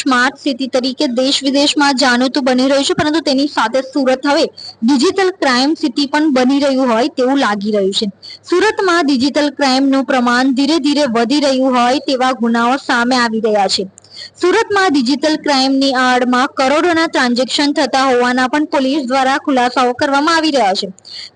Smart city તરીકે દેશ વિદેશમાં જાણીતું બની રહ્યું છે, પરંતુ તેની સાથે સુરત હવે ડિજિટલ ક્રાઇમ સિટી પણ બની રહ્યું હોય તેવું લાગી રહ્યું છે. સુરતમાં ડિજિટલ ક્રાઇમનું પ્રમાણ ધીરે ધીરે વધી રહ્યું હોય તેવા ગુનાઓ સામે આવી રહ્યા છે. સુરતમાં ડિજિટલ ક્રાઇમની આડમાં કરોડોના ટ્રાન્ઝેક્શન થતા હોવાના પણ પોલીસ દ્વારા ખુલાસાઓ કરવામાં આવી રહ્યા છે.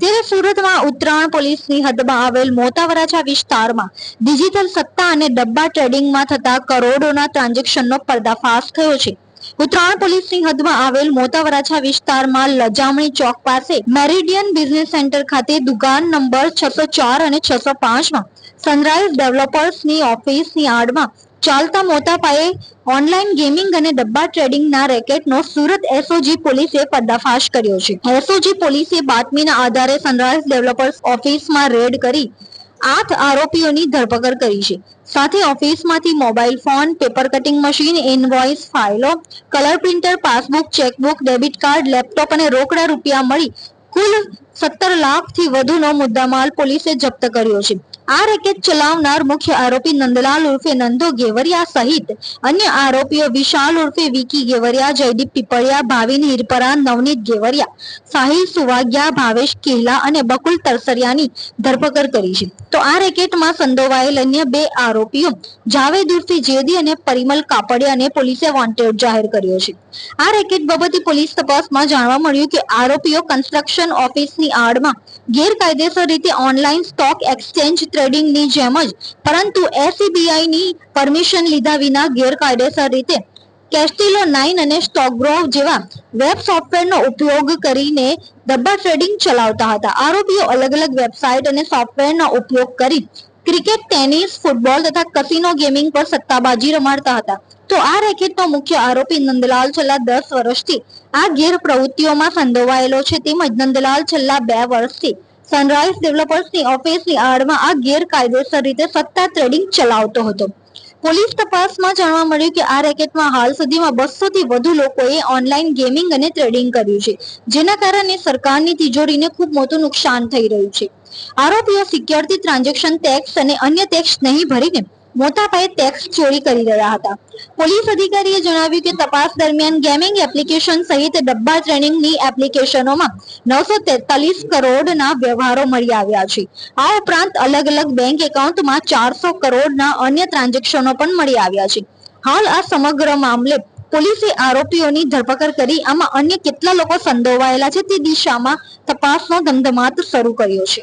ત્યારે સુરતમાં ઉત્તરાયણ પોલીસની હદમાં આવેલ મોટા વરાછા વિસ્તારમાં ડિજિટલ સત્તા અને ડબ્બા ટ્રેડિંગમાં થતા કરોડોના ટ્રાન્ઝેક્શનનો પર્દાફાશ થયો છે. ઉત્તરાયણ પોલીસની હદમાં આવેલ મોટા વરાછા વિસ્તારમાં લજામણી ચોક પાસે મેરિડિયન બિઝનેસ સેન્ટર ખાતે દુકાન નંબર છસો ચાર અને છસો પાંચમાં સનરાઈઝ ડેવલપર્સની ઓફિસની આડમાં ચાલતા મોટા પાયે ઓનલાઈન ગેમિંગ અને ડબ્બા ટ્રેડિંગના રેકેટનો સુરત એસઓજી પોલીસે પર્દાફાશ કર્યો છે. એસઓજી પોલીસે બાતમીના આધારે સનરાઈઝ ડેવલપર્સ ઓફિસમાં રેડ કરી આઠ આરોપીઓની ધરપકડ કરી છે. સાથે ઓફિસમાંથી mobile phone paper cutting machine invoice ફાઇલો colour printer passbook chequebook debit card laptop અને રોકડા રૂપિયા મળી કુલ સત્તર લાખથી વધુનો મુદ્દામાલ પોલીસે જપ્ત કર્યો છે. આ રેકેટ ચલાવનાર મુખ્ય આરોપી નંદલાલ ઉર્ફે નંદો ગેવરિયા સહિત અન્ય આરોપીઓ વિશાલ ઉર્ફે વિકી ગેવરિયા, જયદીપ પીપળિયા, ભાવિન હિરપરા, નવનીત ગેવરિયા, સાહિલ સુવાગ્યા, ભાવેશ કેહલા અને બકુલ તરસરિયાની ધરપકડ કરી છે. તો આ રેકેટમાં સંડોવાયેલ અન્ય બે આરોપીઓ જાવેદ ઉર્ફે જેદી અને પરિમલ કાપડિયાને પોલીસે વોન્ટેડ જાહેર કર્યો છે. આ રેકેટ બાબતે પોલીસ તપાસમાં જાણવા મળ્યું કે આરોપીઓ કન્સ્ટ્રક્શન ઓફિસની આડમાં ગેરકાયદેસર રીતે ઓનલાઈન સ્ટોક એક્સચેન્જ ટ્રેડિંગની જેમ જ, પરંતુ SEBI પરમિશન લીધા વિના ગેરકાયદેસર રીતે કેસ્ટિલો નાઇન અને સ્ટોકગ્રોવ જેવા વેબ સોફ્ટવેરનો ઉપયોગ કરીને ડબ્બા ટ્રેડિંગ ચલાવતા હતા. આરોપીઓ અલગ અલગ વેબસાઇટ અને સોફ્ટવેરનો ઉપયોગ કરી ક્રિકેટ ટેનિસ ફૂટબોલ તથા કસિનો ગેમિંગ પર સત્તાબાજી રમાડતા હતા. તો આ રેકેટનો મુખ્ય આરોપી નંદલાલ છેલ્લા દસ વર્ષથી આ ગેર પ્રવૃત્તિઓમાં સંડોવાયેલો છે. તેમજ નંદલાલ છેલ્લા બે વર્ષથી સનરાઈઝ ડેવલપર્સની ઓફિસની આડમાં આ ગેરકાયદેસર રીતે સત્તા ટ્રેડિંગ ચલાવતો હતો. પોલીસ તપાસમાં જાણવા મળ્યું કે આ રેકેટમાં હાલ સુધીમાં બસો થી વધુ લોકોએ ઓનલાઈન ગેમિંગ અને ટ્રેડિંગ કર્યું છે, જેના કારણે સરકારની તિજોરીને ખૂબ મોટું નુકસાન થઈ રહ્યું છે. આરોપીઓ સિક્યોરિટી ટ્રાન્ઝેક્શન ટેક્સ અને અન્ય ટેક્સ નહીં ભરીને મોટા પાયે ટેક્સ ચોરી કરી રહ્યા હતા. પોલીસ અધિકારીએ જણાવ્યું કે તપાસ દરમિયાન ગેમિંગ એપ્લિકેશન સહિત ડબ્બા ટ્રેનિંગની એપ્લિકેશનોમાં નવસો તેતાલીસ કરોડના વ્યવહારો મળી આવ્યા છે. આ ઉપરાંત અલગ અલગ બેંક એકાઉન્ટમાં ચારસો કરોડના અન્ય ટ્રાન્ઝેક્શનો પણ મળી આવ્યા છે. હાલ આ સમગ્ર મામલે પોલીસે આરોપીઓની ધરપકડ કરી, આમાં અન્ય કેટલા લોકો સંડોવાયેલા છે તે દિશામાં તપાસનો ધમધમાટ શરૂ કર્યો છે.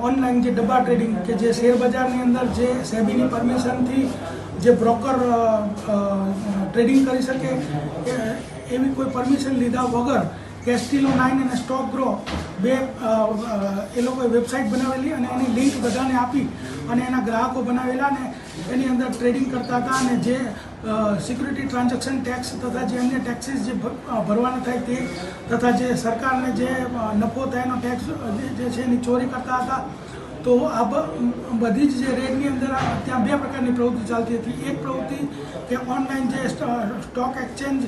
ઓનલાઈન જે ડબ્બા ટ્રેડિંગ કે જે શેર બજારની અંદર જે સેબીની પરમિશનથી જે બ્રોકર ટ્રેડિંગ કરી શકે એવી કોઈ પરમિશન લીધા વગર કેસ્ટિલો નાઇન અને સ્ટોક ગ્રો બે એ લોકોએ વેબસાઇટ બનાવેલી અને એની લિંક બધાને આપી અને એના ગ્રાહકો બનાવેલા અને એની અંદર ટ્રેડિંગ કરતા હતા અને જે સિક્યુરિટી ટ્રાન્ઝેક્શન ટેક્સ તથા જે અન્ય ટેક્સીસ જે ભરવાના થાય તે તથા જે સરકારને જે નફો થાય એનો ટેક્સ જે છે એની ચોરી કરતા હતા, તો આ બધી જ જે રેડની અંદર ત્યાં બે પ્રકારની પ્રવૃત્તિ ચાલતી હતી. એક પ્રવૃત્તિ કે ઓનલાઈન જે સ્ટોક એક્સચેન્જ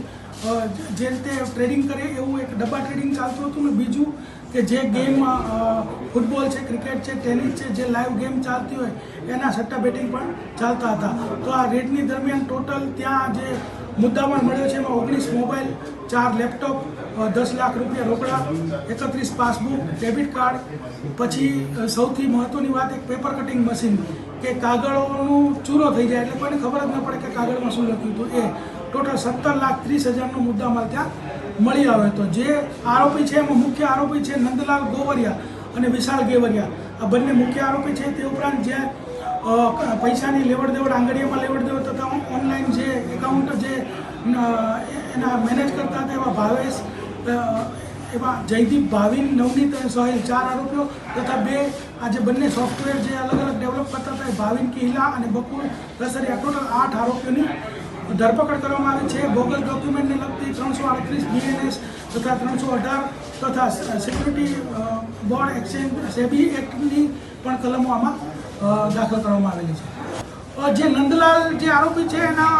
જે રીતે ટ્રેડિંગ કરે, એવું એક ડબ્બા ટ્રેડિંગ ચાલતું હતું ને બીજું કે જે ગેમ ફૂટબોલ છે ક્રિકેટ છે ટેનિસ છે, જે લાઈવ ગેમ ચાલતી હોય, એના સટ્ટા બેટિંગ પણ ચાલતા હતા. તો આ રેડની દરમિયાન ટોટલ ત્યાં જે મુદ્દામાલ મળ્યો છે, એમાં ઓગણીસ મોબાઈલ ચાર લેપટોપ દસ લાખ રૂપિયા રોકડા, એકત્રીસ પાસબુક ડેબિટ કાર્ડ પછી સૌથી મહત્ત્વની વાત એક પેપર કટિંગ મશીન કે કાગળોનું ચૂરો થઈ જાય, એટલે કોઈને ખબર જ ન પડે કે કાગળમાં શું લખ્યું હતું. એ ટોટલ સત્તર લાખ ત્રીસ હજારનો મુદ્દામાલ ત્યાં મળી આવે તો જે આરોપી છે, એમાં મુખ્ય આરોપી છે નંદલાલ ગોવરિયા અને વિશાલ ગેવરિયા. આ બંને મુખ્ય આરોપી છે, તે ઉપરાંત જે પૈસાની લેવડ દેવડ આંગળીઓમાં લેવડ દેવડ તથા ઓનલાઈન જે એકાઉન્ટ જે એના મેનેજ કરતા હતા એવા ભાવેશ એવા જયદીપ ભાવિન, નવનીત અને સોહેલ ચાર આરોપીઓ તથા બે, આ જે બંને સોફ્ટવેર જે અલગ અલગ ડેવલપ કરતા હતા એ ભાવિન કિહલા અને બકુલ રસરિયા. ટોટલ આઠ આરોપીઓની ધરપકડ કરવામાં આવી છે. બોગસ ડોક્યુમેન્ટને લગતી ત્રણસો આડત્રીસ બીએનએસ તથા ત્રણસો અઢાર તથા સિક્યુરિટી બોર્ડ એક્સચેન્જ, સેબી એક્ટની પણ કલમો આમાં દાખલ કરવામાં આવેલી છે. જે નંદલાલ જે આરોપી છે, એના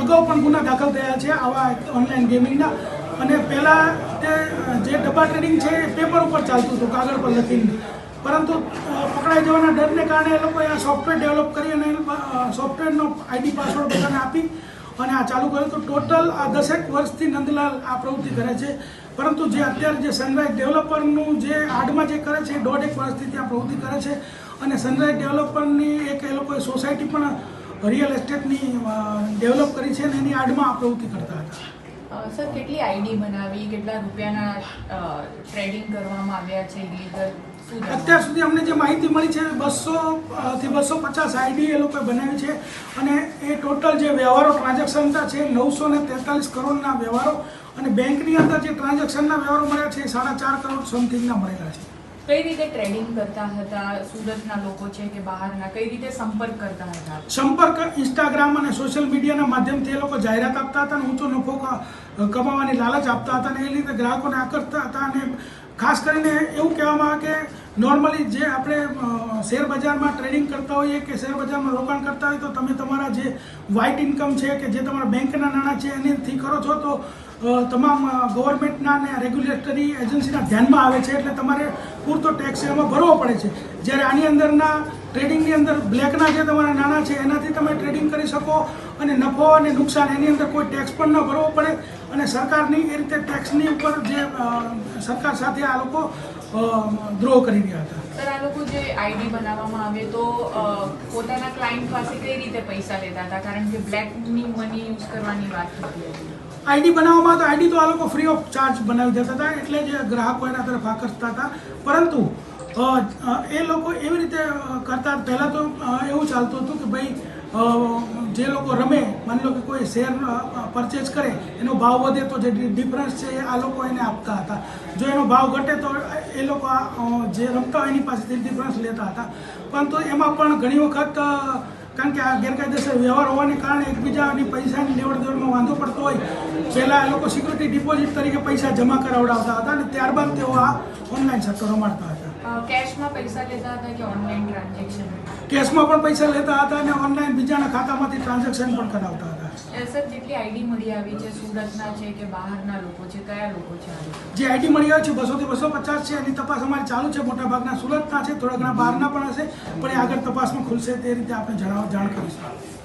અગાઉ પણ ગુના દાખલ થયા છે આવા ઓનલાઈન ગેમિંગના અને પહેલાં તે જે ડબ્બા ટ્રેડિંગ છે એ પેપર ઉપર ચાલતું હતું, કાગળ પર લખીને. પરંતુ પકડાઈ જવાના ડરને કારણે એ લોકોએ આ સોફ્ટવેર ડેવલપ કરી અને સોફ્ટવેરનો આઈડી પાસવર્ડ બધાને આપી અને આ ચાલુ કર્યું. તો ટોટલ આ દસેક વર્ષથી નંદલાલ આ પ્રવૃત્તિ કરે છે. પરંતુ જે અત્યારે જે સનરાઈઝ ડેવલપરનું જે આડમાં જે કરે છે, એ દોઢેક વર્ષથી ત્યાં પ્રવૃત્તિ કરે છે. અને સનરાઈઝ ડેવલપરની એક એ લોકોએ સોસાયટી પણ રિયલ એસ્ટેટની ડેવલપ કરી છે અને એની આડમાં આ પ્રવૃત્તિ કરતા હતા. સર, કેટલી આઈડી બનાવી? કેટલા રૂપિયાના ટ્રેડિંગ કરવામાં આવ્યા છે ઇલીગલ? અત્યાર સુધી અમને જે માહિતી મળી છે બસો થી બસો પચાસ આઈડી એ લોકોએ બનાવી છે અને એ ટોટલ જે વ્યવહારો ટ્રાન્ઝેક્શન છે નવસો ને તેતાલીસ કરોડના વ્યવહારો અને બેંકની અંદર જે ટ્રાન્ઝેક્શનના વ્યવહારો મળ્યા છે એ સાડા ચાર કરોડ સમથિંગના મળેલા છે. કઈ રીતે ટ્રેડિંગ કરતા હતા સુરતના લોકો છે કે બહારના કઈ રીતે સંપર્ક કરતા હતા? સંપર્ક ઇન્સ્ટાગ્રામ અને સોશિયલ મીડિયાના માધ્યમથી એ લોકો જાહેરાત આપતા હતા અને ઊંચો નફો કમાવાની લાલચ આપતા હતા અને એ રીતે ગ્રાહકોને આકર્ષતા હતા અને ખાસ કરીને એવું કહેવામાં આવે કે નોર્મલી જે આપણે શેર બજારમાં ટ્રેડિંગ કરતા હોઈએ કે શેર બજારમાં રોકાણ કરતા હોય તો તમે તમારા જે વ્હાઇટ ઇન્કમ છે કે જે તમારા બેંકના નાણાં છે એનેથી કરો છો તો તમામ ગવર્મેન્ટના અને રેગ્યુલેટરી એજન્સીના ધ્યાનમાં આવે છે એટલે તમારે પૂરતો ટેક્સ એમાં ભરવો પડે છે. જ્યારે આની અંદરના ટ્રેડિંગની અંદર બ્લેકના જે તમારા નાણાં છે એનાથી તમે ટ્રેડિંગ કરી શકો અને નફો અને નુકસાન એની અંદર કોઈ ટેક્સ પણ ન ભરવો પડે અને સરકારની એ રીતે ટેક્સની ઉપર જે સરકાર સાથે આ લોકો દ્રોહ કરી રહ્યા હતા. સર આ લોકો જે આઈડી બનાવવામાં આવે તો પોતાના ક્લાયન્ટ પાસે કઈ રીતે પૈસા લેતા હતા? કારણ કે બ્લેકની મની યુઝ કરવાની વાત હતી. આઈડી બનાવવામાં તો આઈડી તો આ લોકો ફ્રી ઓફ ચાર્જ બનાવી દેતા હતા એટલે જે ગ્રાહકો એના તરફ આકર્ષતા હતા. પરંતુ એ લોકો એવી રીતે કરતા. પહેલાં તો એવું ચાલતું હતું કે ભાઈ જે લોકો રમે, માની લો કે કોઈ શેર પરચેસ કરે, એનો ભાવ વધે તો જે ડિફરન્સ છે આ લોકો એને આપતા હતા. જો એનો ભાવ ઘટે તો એ લોકો જે રમતા હોય એની પાસેથી ડિફરન્સ લેતા હતા. પરંતુ એમાં પણ ઘણી વખત કારણ કે આ ગેરકાયદેસર વ્યવહાર હોવાને કારણે એકબીજાની પૈસાની લેવડ દેવડમાં વાંધો પડતો હોય. પહેલાં એ લોકો સિક્યુરિટી ડિપોઝિટ તરીકે પૈસા જમા કરાવડાવતા હતા અને ત્યારબાદ તેઓ આ ઓનલાઈન સટ્ટો રમાડતા હતા. કેશમાં પૈસા લેતા હતા કે ઓનલાઈન ટ્રાન્ઝેક્શન કેશમાં પણ પૈસા લેતા હતા અને ઓનલાઈન બીજાના ખાતામાંથી ટ્રાન્ઝેક્શન પણ કરાવતા હતા. સર જેટલી આઈડી મળી આવી છે સુરતના છે કે બહારના લોકો છે કયા લોકો છે જે આઈડી મળી આવી છે બસોથી બસો પચાસ છે એની તપાસ અમારી ચાલુ છે મોટાભાગના સુરતના છે થોડા ઘણા બહારના પણ હશે પણ એ આગળ તપાસમાં ખુલશે તે રીતે આપણે જણાવ જાણ કરીશું.